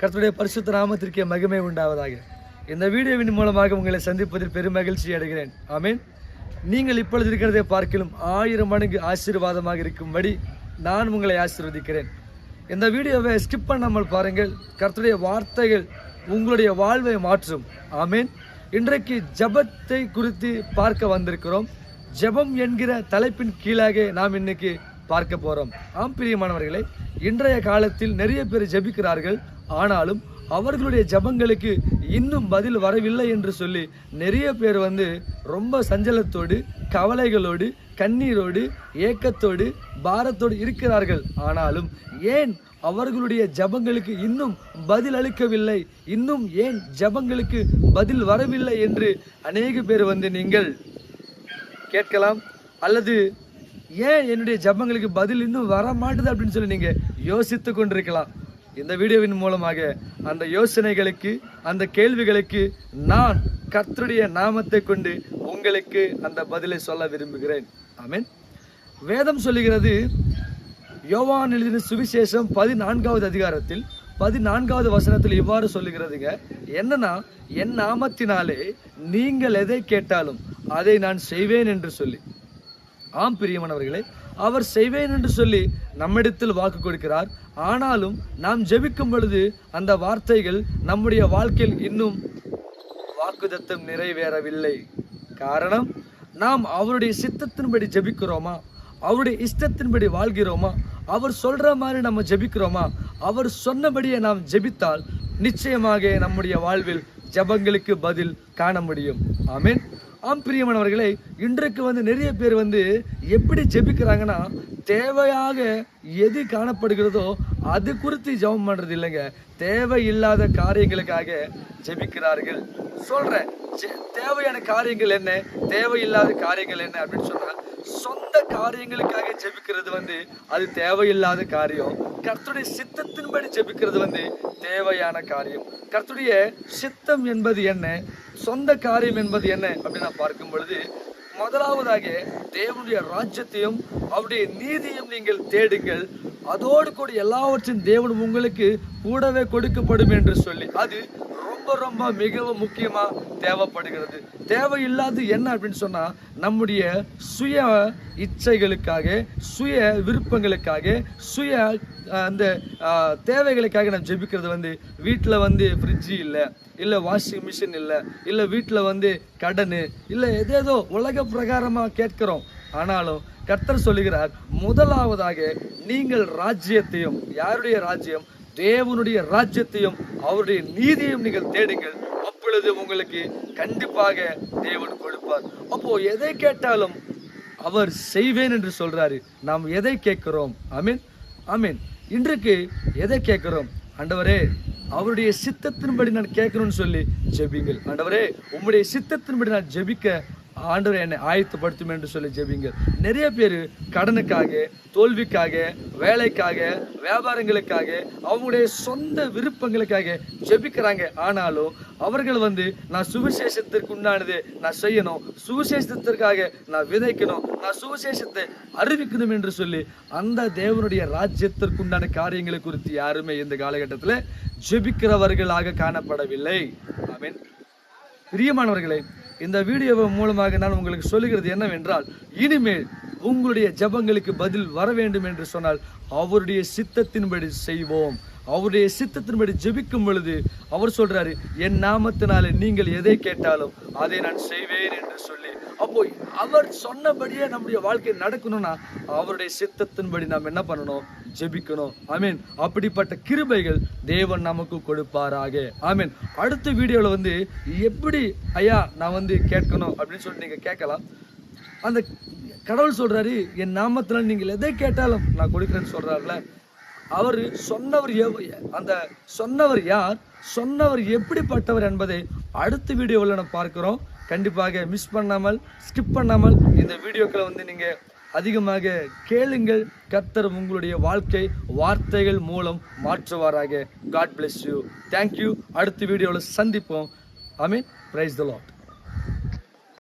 கர்த்தருடைய பரிசுத்த நாமத்திற்கே மகிமை உண்டாவதாக. இந்த வீடியோவின் மூலமாக உங்களை சந்திப்பதில் பெரும் மகிழ்ச்சி அடைகிறேன். ஆமீன். நீங்கள் இப்பொழுது இருக்கிறதை பார்க்கலும் ஆயிரம் மடங்கு ஆசீர்வாதமாக இருக்கும்படி நான் உங்களை ஆசீர்வதிக்கிறேன். இந்த வீடியோவை ஸ்கிப் பண்ணாமல் பாருங்கள். கர்த்தருடைய வார்த்தைகள் உங்களுடைய வாழ்வை மாற்றும். ஆமீன். இன்றைக்கு ஜெபத்தை குறித்து பார்க்க வந்திருக்கிறோம். ஜெபம் என்கிற தலைப்பின் கீழாக நாம் இன்னைக்கு பார்க்க போகிறோம் ஆம் பிரியமானவர்களே இன்றைய காலத்தில் நிறைய பேர் ஜெபிக்கிறார்கள். ஆனாலும் அவர்களுடைய ஜெபங்களுக்கு இன்னும் பதில் வரவில்லை என்று சொல்லி நிறைய பேர் வந்து ரொம்ப சஞ்சலத்தோடு கவலைகளோடு கண்ணீரோடு ஏக்கத்தோடு பாரத்தோடு இருக்கிறார்கள். ஆனாலும் ஏன் அவர்களுடைய ஜெபங்களுக்கு இன்னும் பதில் அளிக்கவில்லை? இன்னும் ஏன் ஜெபங்களுக்கு பதில் வரவில்லை என்று அநேக பேர் வந்து நீங்கள் கேட்கலாம். அல்லது ஏன் என்னுடைய ஜெபங்களுக்கு பதில் இன்னும் வர மாட்டுது அப்படின்னு சொல்லி நீங்கள் யோசித்து கொண்டிருக்கலாம். இந்த வீடியோவின் மூலமாக அந்த யோசனைகளுக்கு அந்த கேள்விகளுக்கு நான் கர்த்தருடைய நாமத்தை கொண்டு உங்களுக்கு அந்த பதிலை சொல்ல விரும்புகிறேன். ஆமீன். வேதம் சொல்லுகிறது யோவான் எழுதின சுவிசேஷம் பதினான்காவது அதிகாரத்தில் பதினான்காவது வசனத்தில் இவ்வாறு சொல்லுகிறதுங்க என்னன்னா என் நாமத்தினாலே நீங்கள் எதை கேட்டாலும் அதை நான் செய்வேன் என்று சொல்லி. ஆம் பிரியமானவர்களே அவர் செய்வேன் என்று சொல்லி நம்மிடத்தில் வாக்கு கொடுக்கிறார். ஆனாலும் நாம் ஜெபிக்கும் பொழுது அந்த வார்த்தைகள் நம்முடைய வாழ்க்கையில் இன்னும் வாக்குதத்தம் நிறைவேறவில்லை. காரணம் நாம் அவருடைய சித்தத்தின்படி ஜெபிக்கிறோமா? அவருடைய இஷ்டத்தின்படி வாழ்கிறோமா? அவர் சொல்ற மாதிரி நம்ம ஜெபிக்கிறோமா? அவர் சொன்னபடியே நாம் ஜெபித்தால் நிச்சயமாக நம்முடைய வாழ்வில் ஜெபங்களுக்கு பதில் காண முடியும். ஆமீன். ஆம் பிரியமானவர்களே இன்றைக்கு வந்து நிறைய பேர் வந்து எப்படி ஜெபிக்கிறாங்கன்னா தேவையாக எது காணப்படுகிறதோ அது குறித்து ஜெபம் பண்றது இல்லைங்க. தேவையில்லாத காரியங்களுக்காக ஜெபிக்கிறார்கள். சொல்றேன் தேவையான காரியங்கள் என்ன? தேவையில்லாத காரியங்கள் என்ன அப்படின்னு சொன்னா சொந்த காரியங்களுக்காக ஜெபிக்கிறது வந்து அது தேவையில்லாத காரியம். கர்த்துடைய சித்தத்தின்படி ஜெபிக்கிறது வந்து தேவையான காரியம். கர்த்துடைய சித்தம் என்பது என்ன? சொந்த காரியம் என்பது என்ன? அப்படின்னு நான் பார்க்கும் பொழுது முதலாவதாக தேவனுடைய ராஜ்யத்தையும் அவருடைய நீதியும் நீங்கள் தேடுங்கள். அதோடு கூட எல்லாவற்றையும் தேவன் உங்களுக்கு கூடவே கொடுக்கப்படும் என்று சொல்லி அது ரொம்ப ரொம்ப மிகவும் முக்கியமாக தேவைப்படுகிறது. தேவையில்லாது என்ன அப்படின்னு சொன்னால் நம்முடைய சுய இச்சைகளுக்காக சுய விருப்பங்களுக்காக சுய அந்த தேவைகளுக்காக நம்ம ஜெபிக்கிறது வந்து வீட்டில் வந்து ஃப்ரிட்ஜு இல்லை இல்லை வாஷிங் மிஷின் இல்லை இல்லை வீட்டில் வந்து கடனு இல்லை எதேதோ உலக பிரகாரமாக கேட்குறோம். ஆனாலும் கர்த்தர் சொல்லுகிறார் முதலாவதாக நீங்கள் ராஜ்யத்தையும் யாருடைய ராஜ்யம்? தேவனுடைய ராஜ்யத்தையும் அவருடைய நீதியையும் நீங்கள் தேடுங்கள். அப்பொழுது உங்களுக்கு கண்டிப்பாக தேவன் கொடுப்பார். அப்போ எதை கேட்டாலும் அவர் செய்வேன் என்று சொல்றாரு. நாம் எதை கேட்கிறோம்? அமீன் அமீன் இன்றைக்கு எதை கேட்கிறோம்? ஆண்டவரே அவருடைய சித்தத்தின்படி நான் கேட்கணும்னு சொல்லி ஜெபிங்கள் ஆண்டவரே உம்முடைய சித்தத்தின்படி நான் ஜெபிக்க ஆண்டவர் என்னை ஆயத்தப்படுத்தும் என்று சொல்லி ஜெபிங்க நிறைய பேர் கடனுக்காக தோல்விக்காக வேலைக்காக வியாபாரங்களுக்காக அவங்களுடைய சொந்த விருப்பங்களுக்காக ஜெபிக்கிறாங்க. ஆனாலும் அவர்கள் வந்து நான் சுவிசேஷத்திற்கு உண்டானது நான் செய்யணும். சுவிசேஷத்திற்காக நான் விதைக்கணும். நான் சுவிசேஷத்தை அறிவிக்கணும் என்று சொல்லி அந்த தேவனுடைய ராஜ்யத்திற்கு உண்டான காரியங்களை குறித்து யாருமே இந்த காலகட்டத்தில் ஜெபிக்கிறவர்களாக காணப்படவில்லை. ஆமென். பிரியமானவர்களே இந்த வீடியோவை மூலமாக நான் உங்களுக்கு சொல்லுகிறது என்னவென்றால் இனிமேல் உங்களுடைய ஜெபங்களுக்கு பதில் வர வேண்டும் என்று சொன்னால் அவருடைய சித்தத்தின்படி செய்வோம். அவருடைய சித்தத்தின்படி ஜெபிக்கும் பொழுது அவர் சொல்றாரு என் நாமத்தினாலே நீங்கள் எதை கேட்டாலும் அதை நான் செய்வேன் என்று சொல்லி. அப்போ அவர் சொன்னபடியே நம்முடைய வாழ்க்கை நடக்கணும்னா அவருடைய சித்தத்தின்படி நாம் என்ன பண்ணணும்? ஜெபிக்கணும். ஆமீன் அப்படிப்பட்ட கிருபைகள் தேவன் நமக்கு கொடுப்பாராக. ஆமீன் அடுத்த வீடியோவில் வந்து எப்படி ஐயா நான் வந்து கேட்கணும் அப்படின்னு சொல்லிட்டு நீங்கள் கேட்கலாம். அந்த கடவுள் சொல்றாரு என் நாமத்தினால் நீங்கள் எதை கேட்டாலும் நான் கொடுக்குறேன்னு சொல்றாருல. அவர் சொன்னவர் அந்த சொன்னவர் யார்? சொன்னவர் எப்படிப்பட்டவர் என்பதை அடுத்த வீடியோவில் நம்ம பார்க்குறோம். கண்டிப்பாக மிஸ் பண்ணாமல் ஸ்கிப் பண்ணாமல் இந்த வீடியோக்களை வந்து நீங்கள் அதிகமாக கேளுங்கள். கத்தர் உங்களுடைய வாழ்க்கை வார்த்தைகள் மூலம் மாற்றுவாராக. God bless you thank you அடுத்த வீடியோவில் சந்திப்போம். ஐ மீன் பிரைஸ் த லாட்